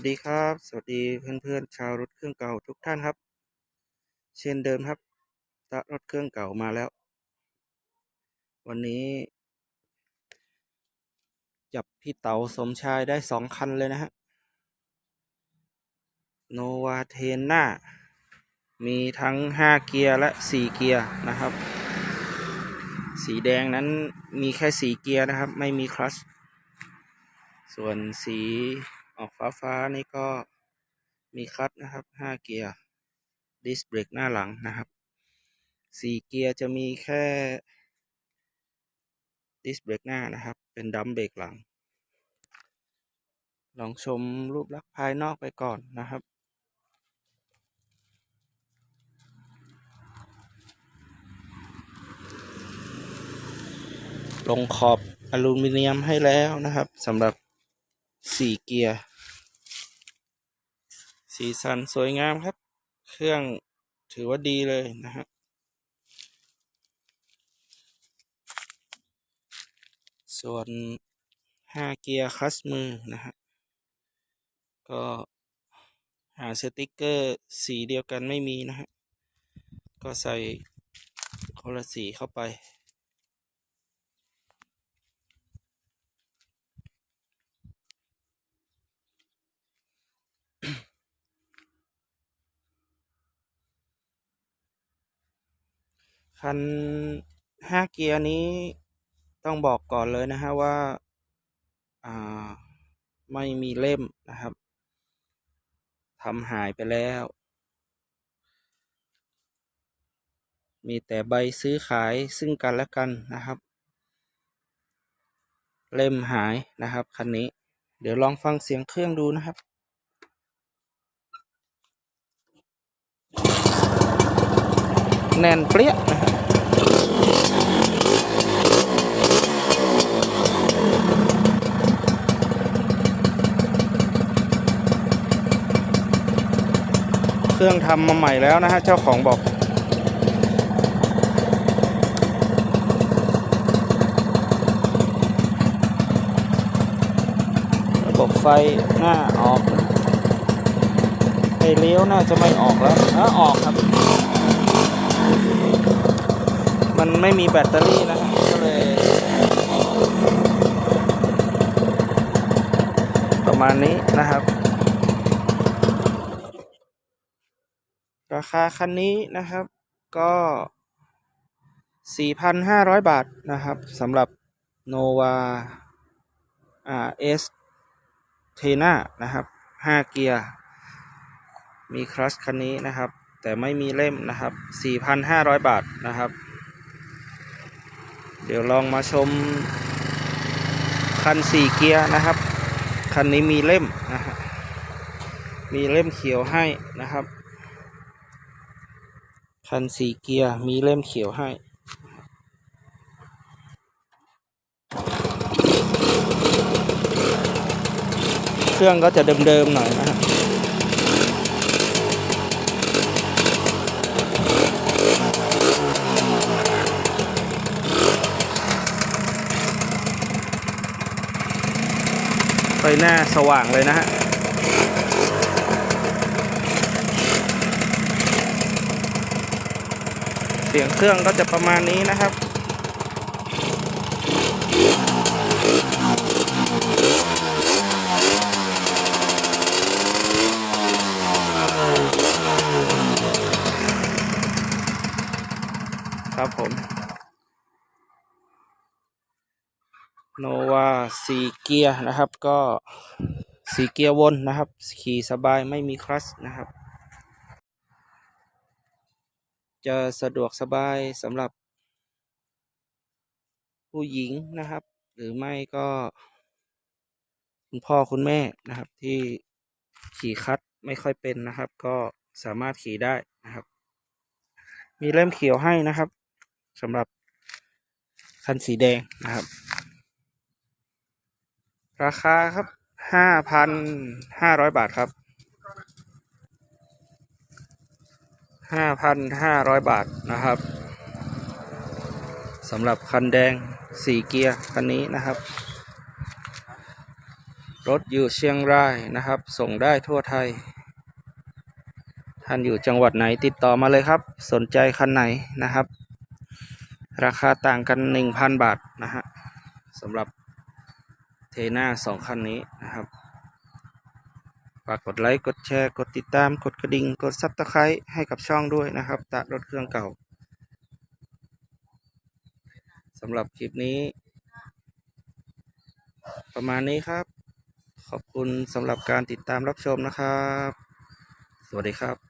วัสดีครับ สวัสดีเพื่อนๆชาวรถเครื่องเก่าทุกท่านครับ เช่นเดิมครับตะรถเครื่องเก่ามาแล้ว วันนี้ จับพี่เต๋าสมชายได้สองคันเลยนะฮะโนวาเทน่ามีทั้งห้าเกียร์และสี่เกียร์นะครับ สีแดงนั้นมีแค่สีเกียร์นะครับ ไม่มีคลัตช์ส่วนสี ออกฟ้าฟ้าๆนี่ก็มีคัตนะครับห้าเกียร์ดิสเบรกหน้าหลังนะครับสี่เกียร์จะมีแค่ดิสเบรกหน้านะครับ เป็นดัมเบรกหลัง ลองชมรูปลักษณ์ภายนอกไปก่อนนะครับลงขอบอลูมิเนียมให้แล้วนะครับสำหรับสี่เกียร์ สีสันสวยงามครับ เครื่องถือว่าดีเลยนะฮะส่วนห้าเกียร์คัสมือนะฮะ ก็หาสติกเกอร์สีเดียวกันไม่มีนะฮะ ก็ใส่คนละสีเข้าไป คันห้าเกียร์นี้ต้องบอกก่อนเลยนะฮะว่าอ่าไม่มีเล่มนะครับทำหายไปแล้ว มีแต่ใบซื้อขายซึ่งกันและกันนะครับ เล่มหายนะครับคันนี้ เดี๋ยวลองฟังเสียงเครื่องดูนะครับแน่นเปรี้ยนะ เครื่องทำมาใหม่แล้วนะฮะเจ้าของบอกระบบไฟหน้าออกไฟเลี้ยวน่าจะไม่ออกแล้วเออออกครับ มันไม่มีแบตเตอรี่นะฮะก็เลยประมาณนี้นะครับ ราคาคันนี้นะครับก็ 4,500 บาทนะครับสำหรับ Nova อ่า S เทน่านะครับ 5 เกียร์ มีคลัชคันนี้นะครับ แต่ไม่มีเล่มนะครับ 4,500 บาทนะครับ เดี๋ยวลองมาชมคัน 4 เกียร์นะครับ คันนี้มีเล่มนะฮะมีเล่มเขียวให้นะครับ คัน4เกียร์ มีเล่มเขียวให้ เครื่องก็จะเดิมๆหน่อยนะฮะไฟหน้าสว่างเลยนะฮะ เสียงเครื่องก็จะประมาณนี้นะครับครับผมโนวาสีเกียร์นะครับก็สีเกียร์วนนะครับ ขี่สบายไม่มีคลัตช์นะครับ จะสะดวกสบายสำหรับผู้หญิงนะครับ หรือไม่ก็ คุณพ่อคุณแม่นะครับ ที่ขี่คัดไม่ค่อยเป็นนะครับ ก็สามารถขี่ได้นะครับ มีเล่มเขียวให้นะครับสำหรับคันสีแดงนะครับ ราคาครับห้าพันห้าร้อยบาทครับ ห้าพันห้าร้อยบาทนะครับสำหรับคันแดงสี่เกียร์คันนี้นะครับ รถอยู่เชียงรายนะครับ ส่งได้ทั่วไทย ท่านอยู่จังหวัดไหนติดต่อมาเลยครับ สนใจคันไหนนะครับ ราคาต่างกัน 1,000 บาทนะฮะสำหรับเทน่าสองคันนี้นะครับ ฝากกดไลค์กดแชร์กดติดตามกดกระดิ่งกดซับสไครต์ให้กับช่องด้วยนะครับตะรถเครื่องเก่าสำหรับคลิปนี้ ประมาณนี้ครับ ขอบคุณสำหรับการติดตามรับชมนะครับ สวัสดีครับ